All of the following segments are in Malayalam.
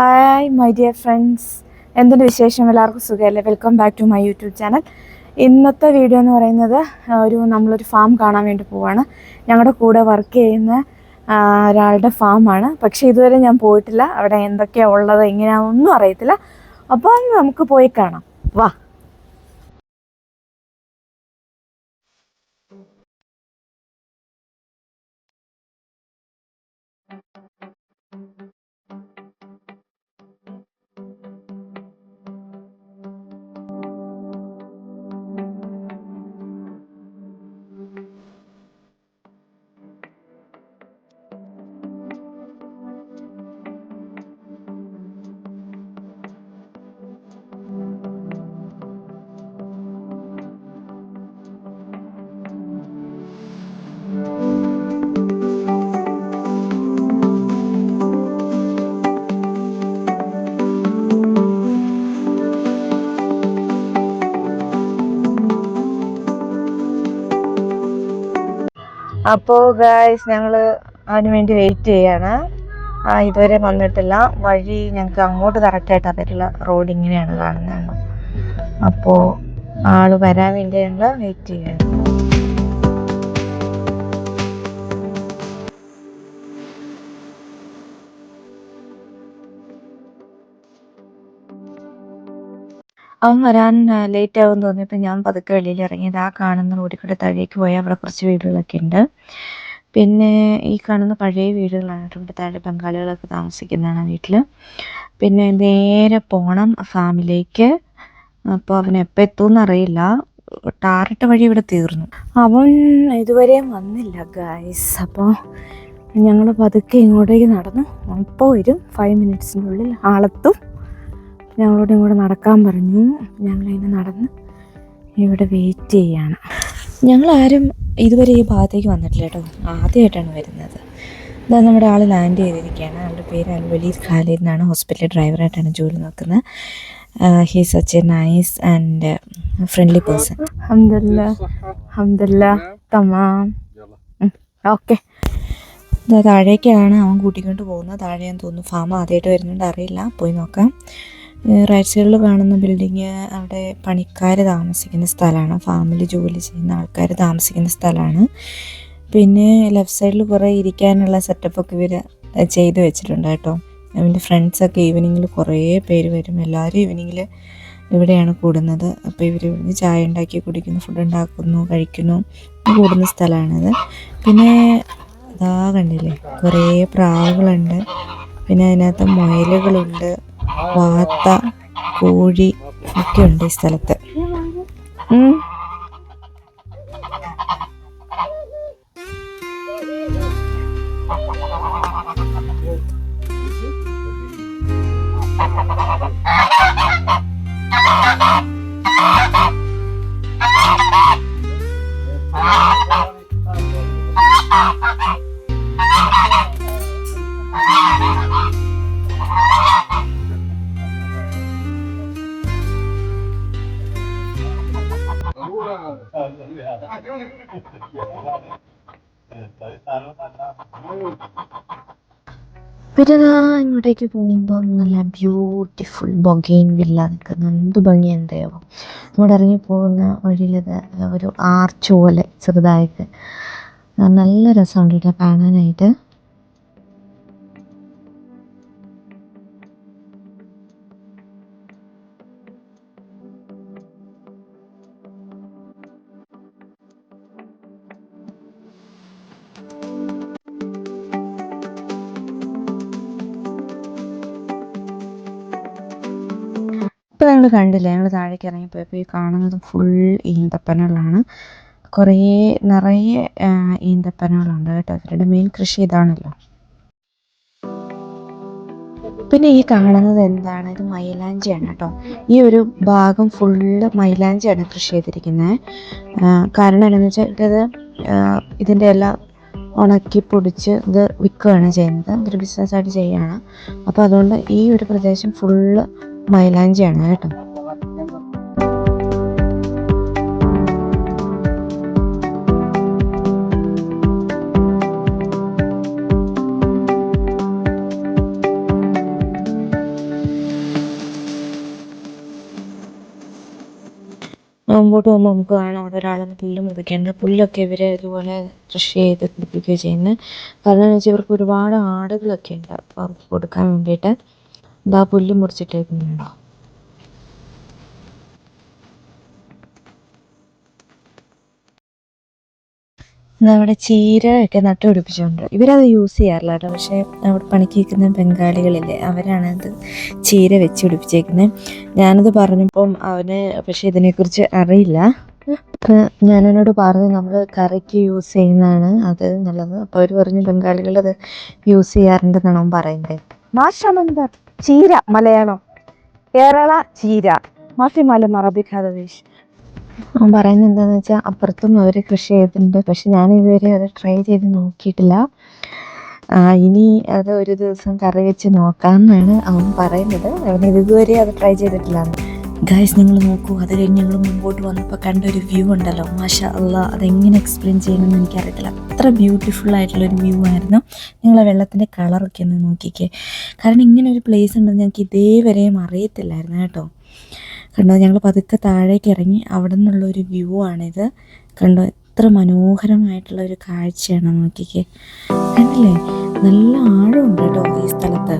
ഹായ് മൈ ഡിയർ ഫ്രണ്ട്സ് എന്തിന്റെ വിശേഷം? എല്ലാവർക്കും സുഖമല്ലേ? Welcome back to my YouTube channel ഇന്നത്തെ വീഡിയോ എന്ന് പറയുന്നത് ഒരു നമ്മളൊരു ഫാം കാണാൻ വേണ്ടി പോവാണ്. ഞങ്ങളുടെ കൂടെ വർക്ക് ചെയ്യുന്ന ഒരാളുടെ ഫാമാണ് പക്ഷേ ഇതുവരെ ഞാൻ പോയിട്ടില്ല. അവിടെ എന്തൊക്കെയാണ് ഉള്ളത് എങ്ങനെയാണെന്നൊന്നും അറിയത്തില്ല. അപ്പോൾ നമുക്ക് പോയി കാണാം. വാ. അപ്പോൾ ഗായ്സ് ഞങ്ങൾ അതിന് വേണ്ടി വെയിറ്റ് ചെയ്യാണ്. ഇതുവരെ വന്നിട്ടില്ല. വഴി ഞങ്ങൾക്ക് അങ്ങോട്ട് കറക്റ്റായിട്ട് അറിയില്ല റോഡ് ഇങ്ങനെയാണ് കാണുന്നത്. അപ്പോൾ ആൾ വരാൻ വേണ്ടി ഞങ്ങൾ വെയിറ്റ് ചെയ്യാണ്. അവൻ വരാൻ ലേറ്റ് ആവും തോന്നിയപ്പോൾ ഞാൻ പതുക്കെ വെളിയിൽ ഇറങ്ങിയത് ആ കാണുന്ന റോഡിക്കൂടെ താഴേക്ക് പോയാൽ അവിടെ കുറച്ച് വീടുകളൊക്കെ ഉണ്ട്. പിന്നെ ഈ കാണുന്ന പഴയ വീടുകളാണ് ഇവിടെ താഴെ ബംഗാളികളൊക്കെ താമസിക്കുന്നതാണ് വീട്ടിൽ പിന്നെ നേരെ പോകണം ഫാമിലേക്ക്. അപ്പോൾ അവൻ എപ്പോൾ എത്തുമെന്ന് അറിയില്ല. ടാറിട്ട വഴി ഇവിടെ തീർന്നു. അവൻ ഇതുവരെ വന്നില്ല ഗായ്സ് അപ്പോൾ ഞങ്ങൾ പതുക്കെ ഇങ്ങോട്ടേക്ക് നടന്നു ഇപ്പോൾ വരും. ഫൈവ് മിനിറ്റ്സിനുള്ളിൽ ആളെത്തും. ഞങ്ങളോട് ഇങ്ങോട്ട് നടക്കാൻ പറഞ്ഞു. ഞങ്ങളിങ്ങനെ നടന്ന് ഇവിടെ വെയിറ്റ് ചെയ്യാണ്. ഞങ്ങളാരും ഇതുവരെ ഈ ഭാഗത്തേക്ക് വന്നിട്ടില്ല കേട്ടോ. ആദ്യമായിട്ടാണ് വരുന്നത്. ഇതാ നമ്മുടെ ആൾ ലാൻഡ് ചെയ്തിരിക്കുകയാണ്. ആളുടെ പേര് അൽവലീർ ഖാലിദ് എന്നാണ്. ഹോസ്പിറ്റലിൽ ഡ്രൈവറായിട്ടാണ് ജോലി നോക്കുന്നത്. He such a nice and friendly person അഹമ്മദില്ല അഹമ്മദില്ല തമാം. ഓക്കെ താഴേക്കാണ് അവൻ കൂട്ടിക്കൊണ്ട് പോകുന്നത്. താഴെയാന്ന് തോന്നുന്നു. ഫാം ആദ്യമായിട്ട് വരുന്നുണ്ട്. അറിയില്ല. പോയി നോക്കാം. റൈറ്റ് സൈഡിൽ കാണുന്ന ബിൽഡിങ് അവിടെ പണിക്കാർ താമസിക്കുന്ന സ്ഥലമാണ്. ഫാമിലി ജോലി ചെയ്യുന്ന ആൾക്കാർ താമസിക്കുന്ന സ്ഥലമാണ്. പിന്നെ ലെഫ്റ്റ് സൈഡിൽ കുറേ ഇരിക്കാനുള്ള സെറ്റപ്പൊക്കെ ഇവർ ചെയ്ത് വെച്ചിട്ടുണ്ട് കേട്ടോ. അവന്റെ ഫ്രണ്ട്സൊക്കെ ഈവനിങ്ങിൽ കുറേ പേര് വരും. എല്ലാവരും ഈവനിങ്ങിൽ ഇവിടെയാണ് കൂടുന്നത്. അപ്പോൾ ഇവർ ഇവിടുന്ന് ചായ ഉണ്ടാക്കി കുടിക്കുന്നു ഫുഡ് ഉണ്ടാക്കുന്നു കഴിക്കുന്നു. കൂടുന്ന സ്ഥലമാണിത്. പിന്നെ അതാ കണ്ടില്ലേ? കുറേ പ്രാവുകളുണ്ട്. പിന്നെ അതിനകത്ത് മുയലുകളുണ്ട്. വാത്ത കോഴി ഒക്കെ ഉണ്ട് ഈ സ്ഥലത്ത് ഉം. പിന്നെ ദാ ഇങ്ങോട്ടേക്ക് പോകുമ്പോൾ നല്ല ബ്യൂട്ടിഫുൾ ബൊഗെയിൻ വില്ല നിൽക്കുന്ന. എന്ത് ഭംഗി എന്തേവോ ഇങ്ങോട്ട് ഇറങ്ങി പോകുന്ന വഴിയിലത് ഒരു ആർച്ച് പോലെ ചെറുതായിട്ട്. നല്ല രസമുണ്ട് കേട്ടോ കാണാനായിട്ട്. ഞങ്ങൾ കണ്ടില്ല. ഞങ്ങൾ താഴേക്ക് ഇറങ്ങിപ്പോയപ്പോൾ ഈ കാണുന്നത് ഫുൾ ഈന്തപ്പനകളാണ്. കുറേ നിറയെ ഈന്തപ്പനകളുണ്ട് കേട്ടോ. അവരുടെ മെയിൻ കൃഷി ഇതാണല്ലോ. പിന്നെ ഈ കാണുന്നത് എന്താണ്? ഇത് മൈലാഞ്ചിയാണ് കേട്ടോ. ഈ ഒരു ഭാഗം ഫുള്ള് മൈലാഞ്ചിയാണ് കൃഷി ചെയ്തിരിക്കുന്നത് കാരണം എന്താണെന്ന് വെച്ചാൽ ഇത് ഇതിന്റെ എല്ലാം ഉണക്കി പൊടിച്ച് ഇത് വിൽക്കുകയാണ് ചെയ്യുന്നത്. ഇതൊരു ബിസിനസ്സായിട്ട് ചെയ്യുകയാണ് അപ്പോൾ അതുകൊണ്ട് ഈ ഒരു പ്രദേശം ഫുള്ള് മൈലാഞ്ചിയാണ് കേട്ടോ. മുമ്പോട്ട് പോകുമ്പോൾ നമുക്ക് കാണാം അവിടെ ഒരാൾ പുല്ല് മുറിക്കുന്നത് പുല്ലൊക്കെ ഇവരെ ഇതുപോലെ കൃഷി ചെയ്ത് പിടിപ്പിക്കുകയാണ് ചെയ്യുന്നത് കാരണം എന്ന് വെച്ചാൽ ഇവർക്ക് ഒരുപാട് ആടുകളൊക്കെ ഉണ്ട്. അപ്പോൾ അവർക്ക് കൊടുക്കാൻ വേണ്ടിയിട്ട് ഇതാ പുല്ല് മുറിച്ചിട്ടേക്കുന്നുണ്ടോ നമ്മുടെ ചീര ഒക്കെ പിടിപ്പിച്ചുകൊണ്ട് ഇവരത് യൂസ് ചെയ്യാറില്ല കേട്ടോ. പക്ഷേ അവിടെ പണിക്ക് നിൽക്കുന്ന ബംഗാളികളില്ലേ അവരാണ് അത് ചീര വെച്ച് പിടിപ്പിച്ചേക്കുന്നത് ഞാനത് പറഞ്ഞപ്പം അവന് പക്ഷെ ഇതിനെക്കുറിച്ച് അറിയില്ല. ഞാൻ എന്നോട് പറഞ്ഞു നമ്മൾ കറിക്ക് യൂസ് ചെയ്യുന്നതാണ് അത് നല്ലത്. അപ്പോൾ അവർ പറഞ്ഞു ബംഗാളികളത് യൂസ് ചെയ്യാറുണ്ടെന്നാണ് അവൻ പറയുന്നത് മാഷമന്തർ ചീര മലയാളം. കേരള ചീര. മാഫി മലം അറബിക് പറയുന്നത് എന്താണെന്ന് വെച്ചാൽ അപ്പുറത്തും അവർ കൃഷി ചെയ്തിട്ടുണ്ട്. പക്ഷെ ഞാൻ ഇതുവരെ അത് ട്രൈ ചെയ്ത് നോക്കിയിട്ടില്ല. ഇനി അത് ഒരു ദിവസം കറി വെച്ച് നോക്കാമെന്നാണ് അവൻ പറയുന്നത്. അവൻ ഇതുവരെ അത് ട്രൈ ചെയ്തിട്ടില്ല. ഗായ്സ് നിങ്ങൾ നോക്കൂ അത് കഴിഞ്ഞ് ഞങ്ങൾ മുമ്പോട്ട് വന്നപ്പോൾ കണ്ട ഒരു വ്യൂ ഉണ്ടല്ലോ. മാഷ അല്ല അതെങ്ങനെ എക്സ്പ്ലെയിൻ ചെയ്യണമെന്ന് എനിക്കറിയത്തില്ല. അത്ര ബ്യൂട്ടിഫുൾ ആയിട്ടുള്ള ഒരു വ്യൂ ആയിരുന്നു. നിങ്ങൾ ആ വെള്ളത്തിന്റെ കളറൊക്കെ ഒന്ന് നോക്കിക്കേ. കാരണം ഇങ്ങനെ ഒരു പ്ലേസ് ഉണ്ടെന്ന് ഞങ്ങൾക്ക് ഇതേവരെയും അറിയത്തില്ലായിരുന്നു കേട്ടോ. കണ്ടോ ഞങ്ങൾ പതുക്കെ താഴേക്ക് ഇറങ്ങി അവിടെ നിന്നുള്ള ഒരു വ്യൂ ആണിത്. കണ്ടോ എത്ര മനോഹരമായിട്ടുള്ള ഒരു കാഴ്ചയാണ് നോക്കിക്കേ. കണ്ടില്ലേ? നല്ല ആഴമുണ്ട് കേട്ടോ ഈ സ്ഥലത്ത്.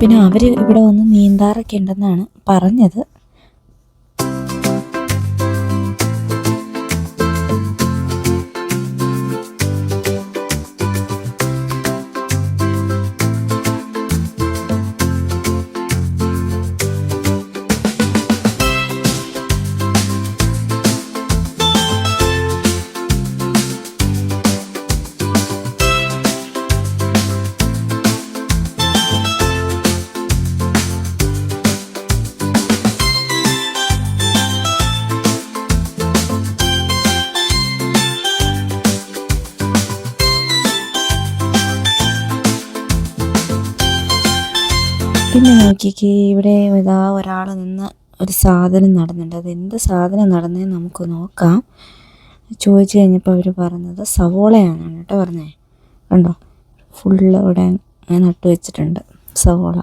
പിന്നെ അവർ ഇവിടെ വന്ന് നീന്താറൊക്കെ ഉണ്ടെന്നാണ് പറഞ്ഞത്. പിന്നെ നോക്കിക്കേ ഇവിടെ ഇതാ ഒരാൾ നിന്ന് ഒരു സാധനം നടന്നുണ്ട് അത് എന്ത് സാധനം നടന്നതെന്ന് നമുക്ക് നോക്കാം. ചോദിച്ചു കഴിഞ്ഞപ്പോൾ അവർ പറഞ്ഞത് സവോളയാണെന്നാണ് കേട്ടോ പറഞ്ഞേ. കണ്ടോ? ഫുള്ള് ഇവിടെ നട്ടു വെച്ചിട്ടുണ്ട് സവോള.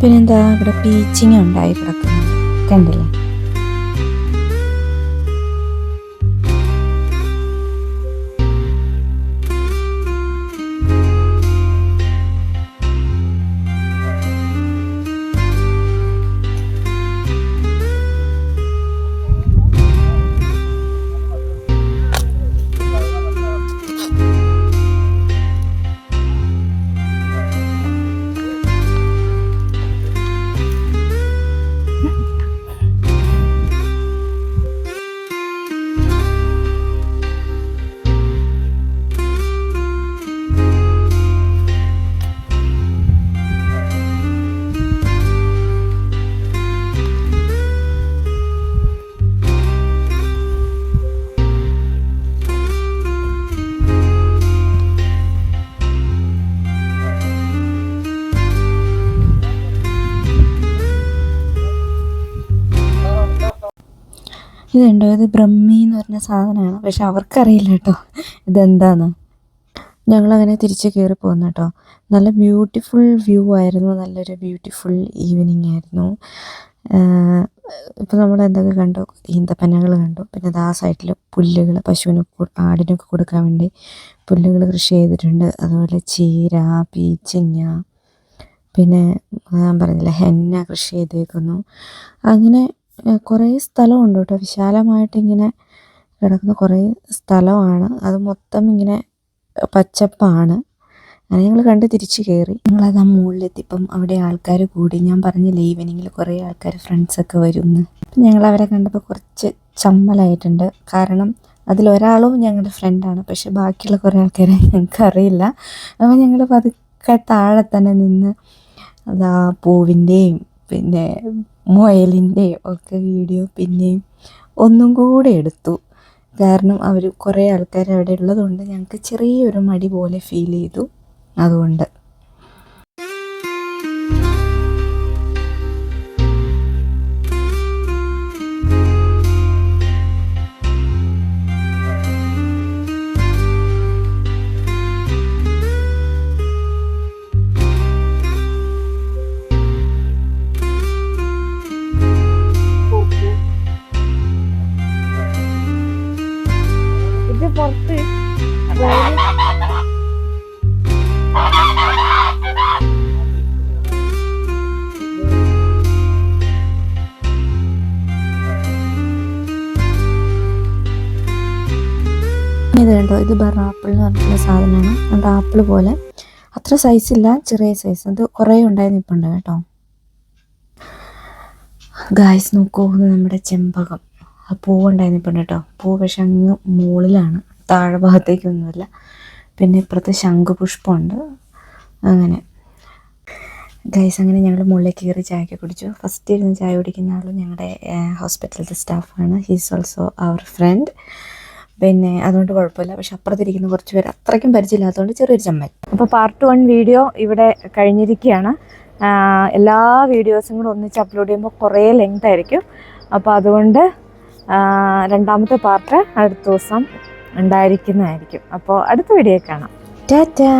പിന്നെന്താ ഇവിടെ പീച്ചിങ് ഉണ്ടായി കിടക്കുന്നത് കണ്ടില്ലേ? ഇതുണ്ടോ ഇത് ബ്രഹ്മി എന്ന് പറഞ്ഞ സാധനമാണ്. പക്ഷെ അവർക്കറിയില്ല കേട്ടോ. ഇതെന്താന്ന്. ഞങ്ങളങ്ങനെ തിരിച്ച് കയറി പോകുന്നു കേട്ടോ. നല്ല ബ്യൂട്ടിഫുൾ വ്യൂ ആയിരുന്നു. നല്ലൊരു ബ്യൂട്ടിഫുൾ ഈവനിങ് ആയിരുന്നു. ഇപ്പം നമ്മൾ എന്തൊക്കെ കണ്ടു? ഈന്തപ്പനകൾ കണ്ടു. പിന്നെ അത് ആ സൈഡിൽ പുല്ലുകൾ പശുവിന് ആടിനൊക്കെ കൊടുക്കാൻ വേണ്ടി പുല്ലുകൾ കൃഷി ചെയ്തിട്ടുണ്ട്. അതുപോലെ ചീര പീച്ചിങ്ങ പിന്നെ ഞാൻ പറഞ്ഞില്ല ഹെന്ന കൃഷി ചെയ്തേക്കുന്നു. അങ്ങനെ കുറേ സ്ഥലമുണ്ട് കേട്ടോ. വിശാലമായിട്ടിങ്ങനെ കിടക്കുന്ന കുറേ സ്ഥലമാണ്. അത് മൊത്തം ഇങ്ങനെ പച്ചപ്പാണ്. അങ്ങനെ ഞങ്ങൾ കണ്ട് തിരിച്ച് കയറി ഞങ്ങളത് ആ മുകളിലെത്തിയപ്പം അവിടെ ആൾക്കാർ കൂടി. ഞാൻ പറഞ്ഞില്ലേ ഈവനിങ്ങിൽ കുറേ ആൾക്കാർ ഫ്രണ്ട്സൊക്കെ വരുമെന്ന് അപ്പം ഞങ്ങൾ അവരെ കണ്ടപ്പോൾ കുറച്ച് ചമ്മലായിട്ടുണ്ട്. കാരണം അതിലൊരാളും ഞങ്ങളുടെ ഫ്രണ്ടാണ് പക്ഷെ ബാക്കിയുള്ള കുറേ ആൾക്കാരെ ഞങ്ങൾക്ക് അറിയില്ല. അപ്പോൾ ഞങ്ങൾ പതുക്കെ താഴെ തന്നെ നിന്ന് അതാ പൂവിന്റെയും പിന്നെ മുയലിന്റെയും ഒക്കെ വീഡിയോ പിന്നെയും ഒന്നും കൂടെ എടുത്തു. കാരണം അവർ കുറേ ആൾക്കാർ അവിടെ ഉള്ളതുകൊണ്ട് ഞങ്ങൾക്ക് ചെറിയൊരു മടി പോലെ ഫീൽ ചെയ്തു. അതുകൊണ്ട് ഇത് കണ്ടോ? ഇത് ബറാപ്പിൾ എന്ന് പറഞ്ഞിട്ടുള്ള സാധനമാണ്. നമ്മുടെ ആപ്പിൾ പോലെ. അത്ര സൈസ് ഇല്ല ചെറിയ സൈസ് അത് കുറേ ഉണ്ടായി നിൽപ്പുണ്ട് കേട്ടോ. ഗായ്സ് നോക്കൂ നമ്മുടെ ചെമ്പകം. ആ പൂവുണ്ടായി നിൽപ്പുണ്ട് കേട്ടോ. പൂ പക്ഷെ അങ്ങ് മുകളിലാണ്. താഴെ ഭാഗത്തേക്കൊന്നുമില്ല പിന്നെ ഇപ്പുറത്ത് ശംഖുപുഷ്പമുണ്ട്. അങ്ങനെ. ഗൈസ് അങ്ങനെ ഞങ്ങൾ മുകളിൽ കയറി ചായയൊക്കെ കുടിച്ചു. ഫസ്റ്റ് ഇരുന്ന് ചായ കുടിക്കുന്ന ആൾ ഞങ്ങളുടെ ഹോസ്പിറ്റലിലത്തെ സ്റ്റാഫാണ് ഹീസ് ഓൾസോ അവർ ഫ്രണ്ട് പിന്നെ അതുകൊണ്ട് കുഴപ്പമില്ല. പക്ഷെ അപ്പുറത്തിരിക്കുന്ന കുറച്ച് പേര് അത്രയ്ക്കും പരിചയമില്ലാത്തതുകൊണ്ട് ചെറിയൊരു ചമ്മൽ. അപ്പോൾ പാർട്ട് വൺ വീഡിയോ ഇവിടെ കഴിഞ്ഞിരിക്കുകയാണ്. എല്ലാ വീഡിയോസും കൂടെ ഒന്നിച്ച് അപ്ലോഡ് ചെയ്യുമ്പോൾ കുറേ ലെങ്ത് ആയിരിക്കും. അപ്പോൾ അതുകൊണ്ട് രണ്ടാമത്തെ പാർട്ട് അടുത്ത ദിവസം ഉണ്ടായിരിക്കുന്നതായിരിക്കും. അപ്പോൾ അടുത്ത വീഡിയോ കാണാം. ടാറ്റാ!